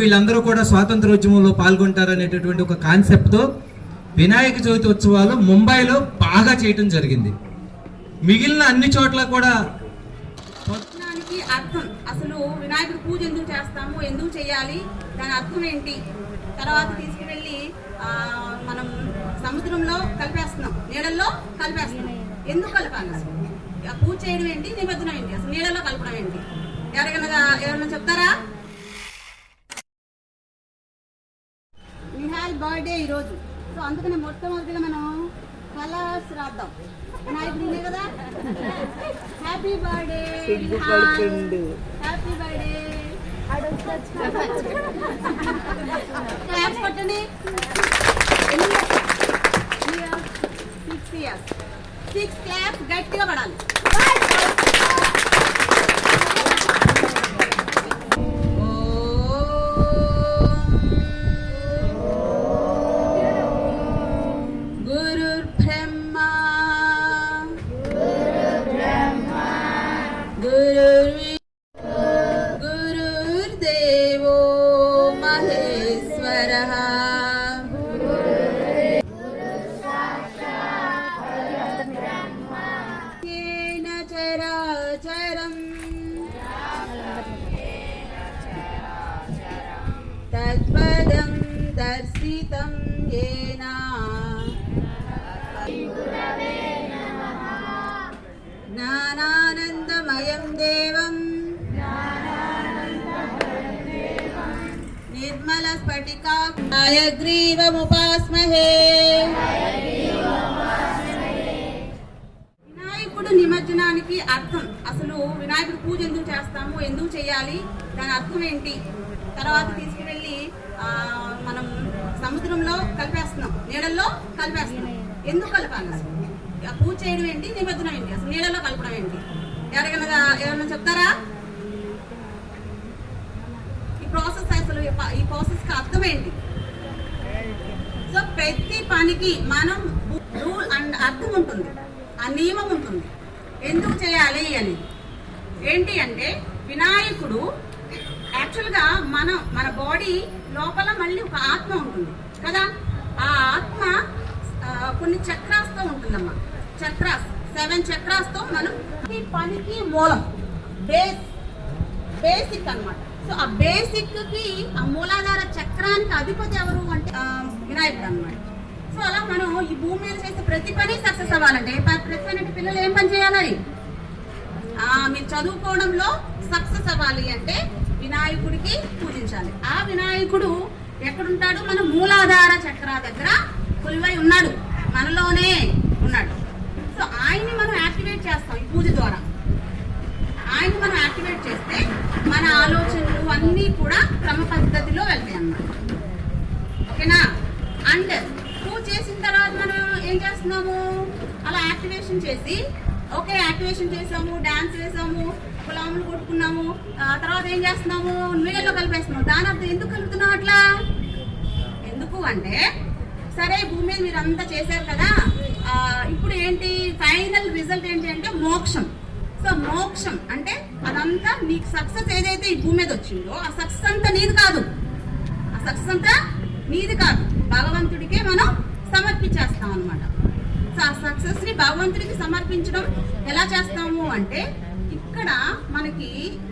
వీళ్ళందరూ కూడా స్వాతంత్రోద్యమంలో పాల్గొంటారనేటటువంటి ఒక కాన్సెప్ట్తో వినాయక చవితి ఉత్సవాలు ముంబైలో బాగా చేయటం జరిగింది. మిగిలిన అన్ని చోట్ల కూడా అర్థం. అసలు వినాయకుడు పూజ ఎందుకు చేస్తాము? ఎందుకు చేయాలి? దాని అర్థం ఏంటి? తర్వాత తీసుకువెళ్ళి మనం సముద్రంలో కలిపేస్తున్నాం. నీళ్ళల్లో కలిపేస్తున్నాం. ఎందుకు కలపాలి అసలు? పూజ చేయడం ఏంటి? నిమజ్జనం ఏంటి? అసలు నీళ్ళలో కలపడం ఏంటి? ఎవరికైనా ఎవరైనా చెప్తారా? బర్త్డే ఈరోజు. సో అందుకని మొట్టమొదటిగా మనం కలర్స్ రాద్దాం. వినాయకుడు ఇదే కదా? Happy birthday happy birthday claps కొట్టండి. సిక్స్ ఇయర్స్ సిక్స్ క్లాప్స్ గట్టిగా పడాలి. चराचरम् तत्पदं दर्शितं येन। ज्ञानानन्दमयं देवम् निर्मलस्फटिकायग्रीवमुपास्महे వినాయకుడు పూజ ఎందుకు చేస్తాము? ఎందుకు చేయాలి? దాని అర్థం ఏంటి? తర్వాత తీసుకువెళ్ళి మనం సముద్రంలో కలిపేస్తున్నాం. నీళ్ళల్లో కలిపేస్తున్నాం. ఎందుకు కలపాలి? అసలు పూజ చేయడం ఏంటి? నిమజ్జనం ఏంటి? అసలు నీళ్ళలో కలపడం ఏంటి? ఎవరికైనా ఎవరైనా చెప్తారా? ఈ ప్రాసెస్ అసలు ఈ ప్రాసెస్కి అర్థం ఏంటి? సో ప్రతి పనికి మనం రూల్ అండ్ అర్థం ఉంటుంది. ఆ నియమం ఉంటుంది. ఎందుకు చేయాలి అని. ఏంటి అంటే వినాయకుడు యాక్చువల్గా మన మన బాడీ లోపల మళ్ళీ ఒక ఆత్మ ఉంటుంది. కదా? ఆ ఆత్మ కొన్ని చక్రాస్తో ఉంటుందమ్మా. చక్రాస్ సెవెన్ చక్రాస్తో మనం ఈ పనికి మూలం బేస్ బేసిక్ అన్నమాట. సో ఆ బేసిక్కి ఆ మూలాధార చక్రానికి అధిపతి ఎవరు అంటే వినాయకుడు అన్నమాట. సో అలా మనం ఈ భూమి మీద చేసే ప్రతి పని సక్సెస్ అవ్వాలంటే ప్రతి పని అంటే పిల్లలు ఏం పని చేయాలి? మీరు చదువుకోవడంలో సక్సెస్ అవ్వాలి అంటే వినాయకుడికి పూజించాలి. ఆ వినాయకుడు ఎక్కడుంటాడు? మన మూలాధార చక్ర దగ్గర కొలువై ఉన్నాడు. మనలోనే ఉన్నాడు. సో ఆయన్ని మనం యాక్టివేట్ చేస్తాం ఈ పూజ ద్వారా. ఆయన్ని మనం యాక్టివేట్ చేస్తే మన ఆలోచనలు అన్నీ కూడా క్రమ పద్ధతిలో వెళ్తాయి అన్నమాట. ఓకేనా? అండ్ పూజ చేసిన తర్వాత మనం ఏం చేస్తున్నాము? అలా యాక్టివేషన్ చేసి ఓకే యాక్టివేషన్ చేసాము డాన్స్ వేసాము గులాములు కొట్టుకున్నాము. తర్వాత ఏం చేస్తున్నాము? నీళ్ళలో కలిపేస్తున్నాము దాని అర్థం ఎందుకు కలుపుతున్నాం అట్లా? ఎందుకు అంటే సరే భూమి మీద మీరు అంతా చేశారు కదా. ఇప్పుడు ఏంటి? ఫైనల్ రిజల్ట్ ఏంటి అంటే మోక్షం. సో మోక్షం అంటే అదంతా నీకు సక్సెస్ ఏదైతే ఈ భూమి మీద వచ్చిందో ఆ సక్సెస్ అంతా నీది కాదు. ఆ సక్సెస్ అంతా నీది కాదు. భగవంతుడికే మనం సమర్పించేస్తాం అనమాట సక్సెస్ని భగవంతుడికి సమర్పించడం ఎలా చేస్తాము అంటే ఇక్కడ మనకి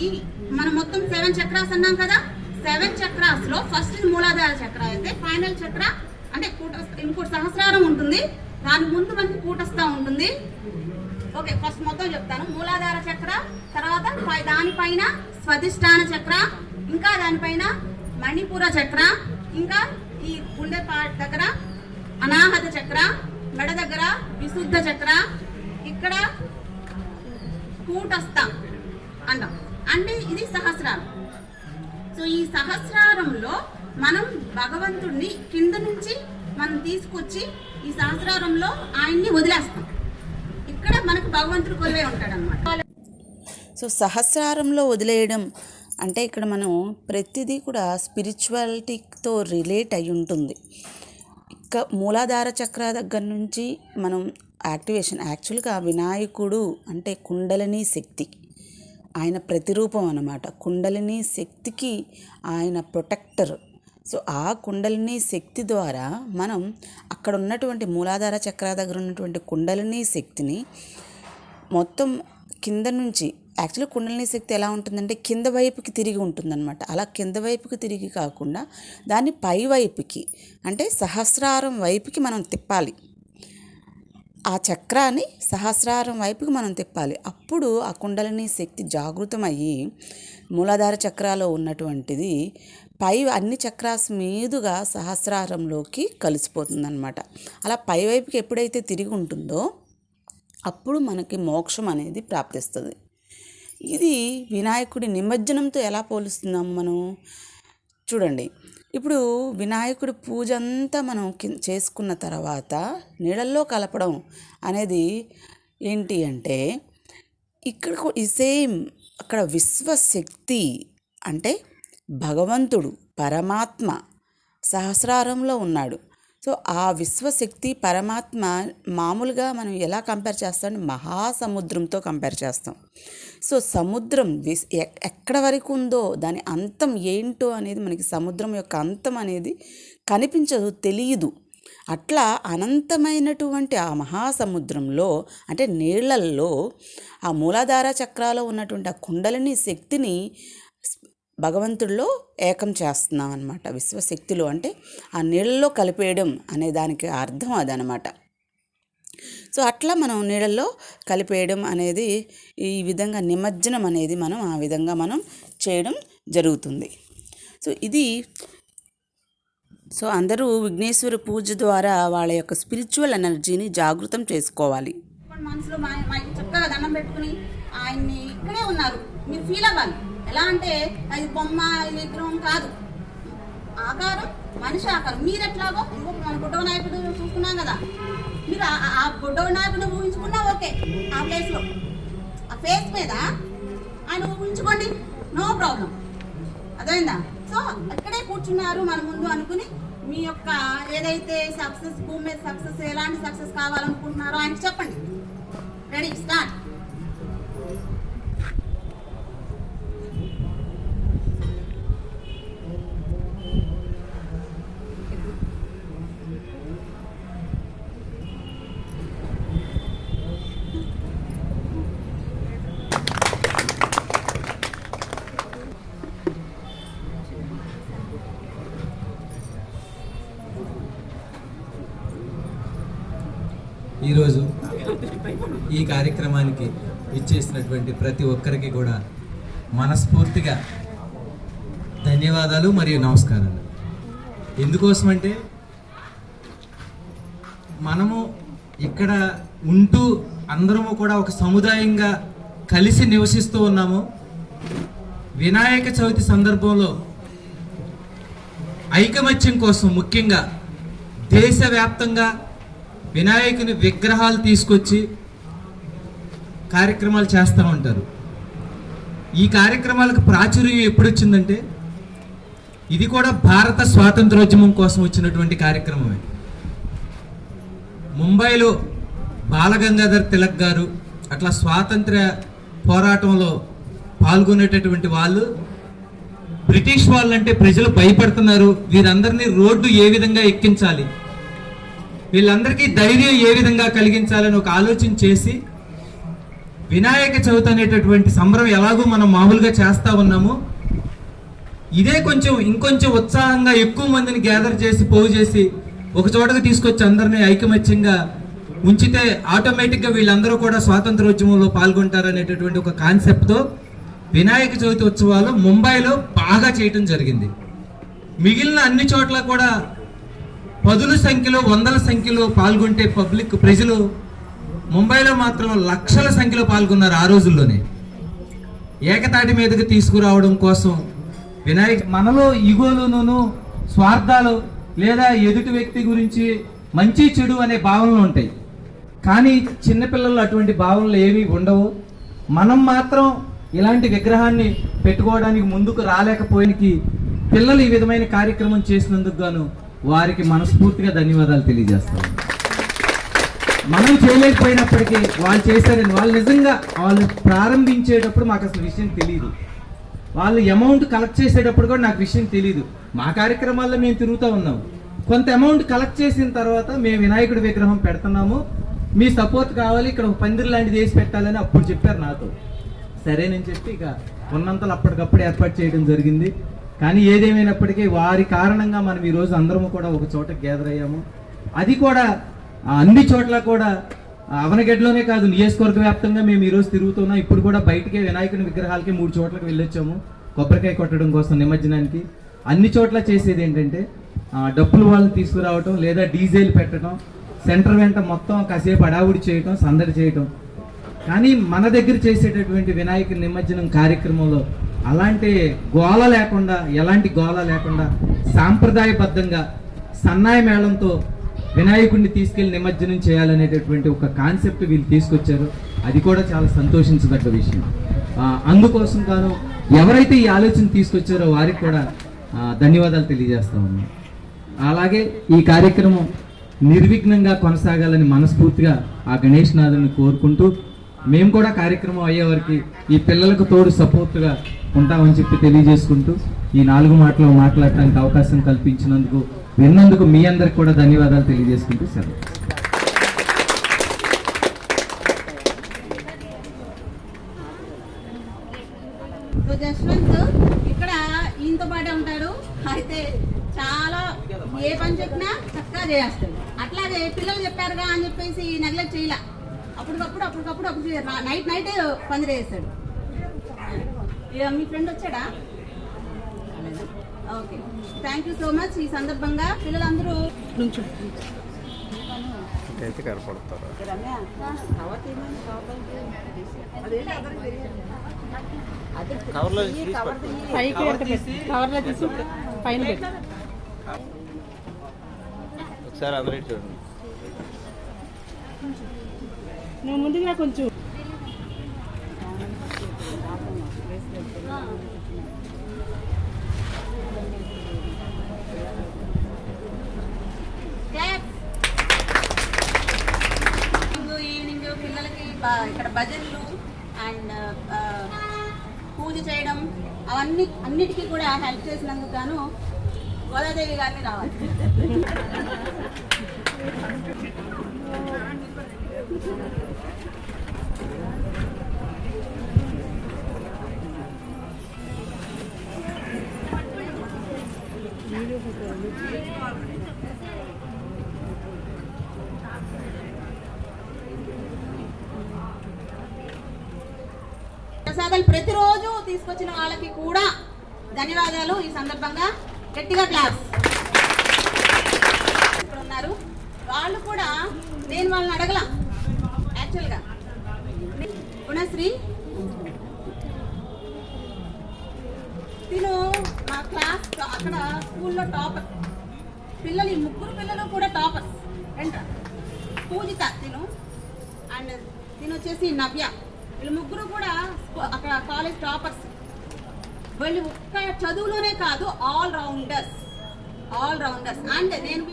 ఈ మనం మొత్తం సెవెన్ చక్రాస్ అన్నాం కదా సెవెన్ చక్రాస్లో ఫస్ట్ మూలాధార చక్ర అయితే ఫైనల్ చక్ర అంటే కూట ఇంకోటి సహస్రారం ఉంటుంది దాని ముందు మనకి కూటస్థ ఉంటుంది. ఓకే ఫస్ట్ మొత్తం చెప్తాను. మూలాధార చక్ర తర్వాత దానిపైన స్వధిష్టాన చక్ర ఇంకా దానిపైన మణిపుర చక్ర ఇంకా ఈ గుండె దగ్గర అనాహత చక్ర మెడ దగ్గర విశుద్ధ చక్ర. ఇక్కడ కూటస్థ అంటాం అంటే ఇది సహస్రారం. సో ఈ సహస్రారంలో మనం భగవంతుడిని కింద నుంచి మనం తీసుకొచ్చి ఈ సహస్రారంలో ఆయన్ని వదిలేస్తాం. ఇక్కడ మనకు భగవంతుడు కొలువై ఉంటాడు అనమాట సో సహస్రారంలో వదిలేయడం అంటే ఇక్కడ మనం ప్రతిదీ కూడా స్పిరిచువాలిటీతో రిలేట్ అయి ఉంటుంది. ఇక మూలాధార చక్ర దగ్గర నుంచి మనం యాక్టివేషన్ యాక్చువల్గా వినాయకుడు అంటే కుండలిని శక్తి. ఆయన ప్రతిరూపం అన్నమాట. కుండలిని శక్తికి ఆయన ప్రొటెక్టర్. సో ఆ కుండలిని శక్తి ద్వారా మనం అక్కడ ఉన్నటువంటి మూలాధార చక్ర దగ్గర ఉన్నటువంటి కుండలిని శక్తిని మొత్తం కింద నుంచి యాక్చువల్లీ కుండలిని శక్తి ఎలా ఉంటుందంటే కింద వైపుకి తిరిగి ఉంటుందన్నమాట. అలా కింద వైపుకి తిరిగి కాకుండా దాన్ని పై వైపుకి అంటే సహస్రారం వైపుకి మనం తిప్పాలి. ఆ చక్రాన్ని సహస్రారం వైపుకి మనం తిప్పాలి. అప్పుడు ఆ కుండలిని శక్తి జాగృతమయ్యి మూలాధార చక్రాలో ఉన్నటువంటిది పై అన్ని చక్రాస్ మీదుగా సహస్రారంలోకి కలిసిపోతుందన్నమాట. అలా పై వైపుకి ఎప్పుడైతే తిరిగి ఉంటుందో అప్పుడు మనకి మోక్షం అనేది ప్రాప్తిస్తుంది. ఇది వినాయకుడి నిమజ్జనంతో ఎలా పోలుస్తున్నాము మనం? చూడండి. ఇప్పుడు వినాయకుడి పూజ అంతా మనం చేసుకున్న తర్వాత నీళ్ళల్లో కలపడం అనేది ఏంటి అంటే ఇక్కడ ఈ సేమ్ అక్కడ విశ్వశక్తి అంటే భగవంతుడు పరమాత్మ సహస్రారంలో ఉన్నాడు. సో ఆ విశ్వశక్తి పరమాత్మ మామూలుగా మనం ఎలా కంపేర్ చేస్తాం మహాసముద్రంతో కంపేర్ చేస్తాం. సో సముద్రం విస్ ఎక్కడ వరకు ఉందో దాని అంతం ఏంటో అనేది మనకి సముద్రం యొక్క అంతం అనేది కనిపించదు తెలియదు అట్లా అనంతమైనటువంటి ఆ మహాసముద్రంలో అంటే నీళ్ళల్లో ఆ మూలాధార చక్రాలో ఉన్నటువంటి ఆ కుండలిని శక్తిని భగవంతుడిలో ఏకం చేస్తున్నాం అనమాట విశ్వశక్తిలో అంటే ఆ నీళ్ళలో కలిపేయడం అనే దానికి అర్థం అదనమాట సో అట్లా మనం నీళ్ళల్లో కలిపేయడం అనేది ఈ విధంగా నిమజ్జనం అనేది మనం ఆ విధంగా మనం చేయడం జరుగుతుంది. సో ఇది సో అందరూ విఘ్నేశ్వర పూజ ద్వారా వాళ్ళ యొక్క స్పిరిచువల్ ఎనర్జీని జాగృతం చేసుకోవాలి. మనసులో చక్కగా దండం పెట్టుకుని ఆయన్ని ఇక్కడే ఉన్నారు. మీరు ఫీల్ అవ్వాలి. ఎలా అంటే అది బొమ్మ విగ్రహం కాదు. ఆకారం మనిషి ఆకారం. మీరు ఎట్లాగో మన బుడ్డవ నాయకుడు చూసుకున్నాం కదా. మీరు ఆ- ఆ బుడ్డవ నాయకుడు ఊహించుకున్నా ఓకే ఆ ప్లేస్లో ఆ ఫేస్ మీద ఆయన ఊహించుకోండి. నో ప్రాబ్లం అదేందా సో అక్కడే కూర్చున్నారు మన ముందు అనుకుని మీ యొక్క ఏదైతే సక్సెస్ భూమి మీద సక్సెస్ ఎలాంటి సక్సెస్ కావాలనుకుంటున్నారో ఆయనకి చెప్పండి. రెడీ స్టార్ట్ ఈరోజు ఈ కార్యక్రమానికి ఇచ్చేసినటువంటి ప్రతి ఒక్కరికి కూడా మనస్ఫూర్తిగా ధన్యవాదాలు మరియు నమస్కారాలు. ఎందుకోసమంటే మనము ఇక్కడ ఉంటూ అందరము కూడా ఒక సముదాయంగా కలిసి నివసిస్తూ ఉన్నాము. వినాయక చవితి సందర్భంలో ఐకమత్యం కోసం ముఖ్యంగా దేశవ్యాప్తంగా వినాయకుని విగ్రహాలు తీసుకొచ్చి కార్యక్రమాలు చేస్తూ ఉంటారు. ఈ కార్యక్రమాలకు ప్రాచుర్యం ఎప్పుడు వచ్చిందంటే ఇది కూడా భారత స్వాతంత్రోద్యమం కోసం వచ్చినటువంటి కార్యక్రమమే. ముంబైలో బాలగంగాధర్ తిలక్ గారు అట్లా స్వాతంత్ర్య పోరాటంలో పాల్గొనేటటువంటి వాళ్ళు బ్రిటిష్ వాళ్ళంటే ప్రజలు భయపడుతున్నారు. వీరందరినీ రోడ్డు ఏ విధంగా ఎక్కించాలి? వీళ్ళందరికీ ధైర్యం ఏ విధంగా కలిగించాలని ఒక ఆలోచన చేసి వినాయక చవితి అనేటటువంటి సంబరం ఎలాగో మనం మామూలుగా చేస్తూ ఉన్నాము ఇదే కొంచెం ఇంకొంచెం ఉత్సాహంగా ఎక్కువ మందిని గ్యాదర్ చేసి పోగు చేసి ఒక చోటకు తీసుకొచ్చి అందరినీ ఐకమత్యంగా ఉంచితే ఆటోమేటిక్గా వీళ్ళందరూ కూడా స్వాతంత్రోద్యమంలో పాల్గొంటారనేటటువంటి ఒక కాన్సెప్ట్తో వినాయక చవితి ఉత్సవాలు ముంబైలో బాగా చేయటం జరిగింది. మిగిలిన అన్ని చోట్ల కూడా పదుల సంఖ్యలో వందల సంఖ్యలో పాల్గొంటే పబ్లిక్ ప్రజలు ముంబైలో మాత్రం లక్షల సంఖ్యలో పాల్గొన్నారు ఆ రోజుల్లోనే. ఏకతాటి మీదకి తీసుకురావడం కోసం వినాయక మనలో ఈగోలును స్వార్థాలు లేదా ఎదుటి వ్యక్తి గురించి మంచి చెడు అనే భావనలు ఉంటాయి. కానీ చిన్నపిల్లలు అటువంటి భావనలు ఏవి ఉండవు. మనం మాత్రం ఇలాంటి విగ్రహాన్ని పెట్టుకోవడానికి ముందుకు రాలేకపోయినకి పిల్లలు ఈ విధమైన కార్యక్రమం చేసినందుకు గాను వారికి మనస్ఫూర్తిగా ధన్యవాదాలు తెలియజేస్తాను. మనం చేయలేకపోయినప్పటికీ వాళ్ళు చేశారని వాళ్ళు నిజంగా వాళ్ళు ప్రారంభించేటప్పుడు మాకు అసలు విషయం తెలియదు వాళ్ళు అమౌంట్ కలెక్ట్ చేసేటప్పుడు కూడా నాకు విషయం తెలియదు మా కార్యక్రమాల్లో మేము తిరుగుతూ ఉన్నాము కొంత అమౌంట్ కలెక్ట్ చేసిన తర్వాత మేము వినాయకుడి విగ్రహం పెడుతున్నాము. మీ సపోర్ట్ కావాలి ఇక్కడ ఒక పందిరి లాంటిది వేసి పెట్టాలని అప్పుడు చెప్పారు నాతో. సరేనని చెప్పి ఇక ఉన్నంతలో అప్పటికప్పుడు ఏర్పాటు చేయడం జరిగింది. కానీ ఏదేమైనప్పటికీ వారి కారణంగా మనం ఈ రోజు అందరము కూడా ఒక చోట గ్యాదర్ అయ్యాము. అది కూడా అన్ని చోట్ల కూడా అవనగడ్డలోనే కాదు నియోజకవర్గ వ్యాప్తంగా మేము ఈరోజు తిరుగుతున్నాం. ఇప్పుడు కూడా బయటికే వినాయకుని విగ్రహాలకి మూడు చోట్లకి వెళ్ళొచ్చాము. కొబ్బరికాయ కొట్టడం కోసం నిమజ్జనానికి. అన్ని చోట్ల చేసేది ఏంటంటే డప్పులు వాళ్ళని తీసుకురావటం లేదా డీజేలు పెట్టడం సెంటర్ వెంట మొత్తం కాసేపు అడావుడి చేయటం సందడి చేయటం. కానీ మన దగ్గర చేసేటటువంటి వినాయక నిమజ్జనం కార్యక్రమంలో అలాంటి గోల లేకుండా ఎలాంటి గోల లేకుండా సాంప్రదాయబద్ధంగా సన్నాయి మేళంతో వినాయకుడిని తీసుకెళ్ళి నిమజ్జనం చేయాలనేటటువంటి ఒక కాన్సెప్ట్ వీళ్ళు తీసుకొచ్చారు. అది కూడా చాలా సంతోషించదగ్గ విషయం. అందుకోసం గాను ఎవరైతే ఈ ఆలోచన తీసుకొచ్చారో వారికి కూడా ధన్యవాదాలు తెలియజేస్తా ఉన్నాం అలాగే ఈ కార్యక్రమం నిర్విఘ్నంగా కొనసాగాలని మనస్ఫూర్తిగా ఆ గణేష్ నాథుని కోరుకుంటూ మేము కూడా కార్యక్రమం అయ్యేవారికి ఈ పిల్లలకు తోడు సపోర్ట్గా ఉంటామని చెప్పి తెలియజేసుకుంటూ ఈ నాలుగు మాటలు మాట్లాడటానికి అవకాశం కల్పించినందుకు విన్నందుకు మీ అందరికి కూడా ధన్యవాదాలు తెలియజేసుకుంటూ సెలవు. ఇక్కడ ఈయనతో పాటే ఉంటాడు. అయితే చాలా ఏ పని చెప్పినా చక్కగా చేస్తాడు. అట్లాగే పిల్లలు చెప్పారుగా అని చెప్పేసి నెగ్లెక్ట్ చేయలే. అప్పటికప్పుడు అప్పటికప్పుడు అప్పుడు చే- నైట్ నైట్ పని చేస్తాడు. ఇక మీ ఫ్రెండ్ వచ్చాడా? Okay. Thank you so much ఈ సందర్భంగా పిల్లలందరూ అయితే కనపడతారు. కవర్లో తీసి పట్టు. పైకి పెట్టు. కవర్లో తీసి పైన పెట్టు ఒకసారి అందరూ చూడండి. నువ్వు ముందుగా కొంచెం క్లాప్ ఈవినింగ్ పిల్లలకి బ- ఇక్కడ భజనలు అండ్ పూజ చేయడం అవన్నీ అన్నిటికీ కూడా హెల్ప్ చేసినందుకు గాను గోదాదేవి గారిని రావాలి. ప్రసాదాలు ప్రతిరోజు తీసుకొచ్చిన వాళ్ళకి కూడా ధన్యవాదాలు ఈ సందర్భంగా. గట్టిగా క్లాస్. ఇప్పుడు ఉన్నారు. వాళ్ళు కూడా నేను వాళ్ళని అడగల? యాక్చువల్గా గుణశ్రీ తిను మా క్లాస్ అక్కడ స్కూల్లో టాపర్. పిల్లలు ఈ ముగ్గురు పిల్లలు కూడా టాపర్స్. ఏంట్రా? పూజిత తిను. అండ్ తిను వచ్చేసి నవ్య. వీళ్ళు ముగ్గురు కూడా అక్కడ కాలేజ్ టాపర్స్. వీళ్ళు ఒక్క చదువులోనే కాదు all rounders all rounders and నేను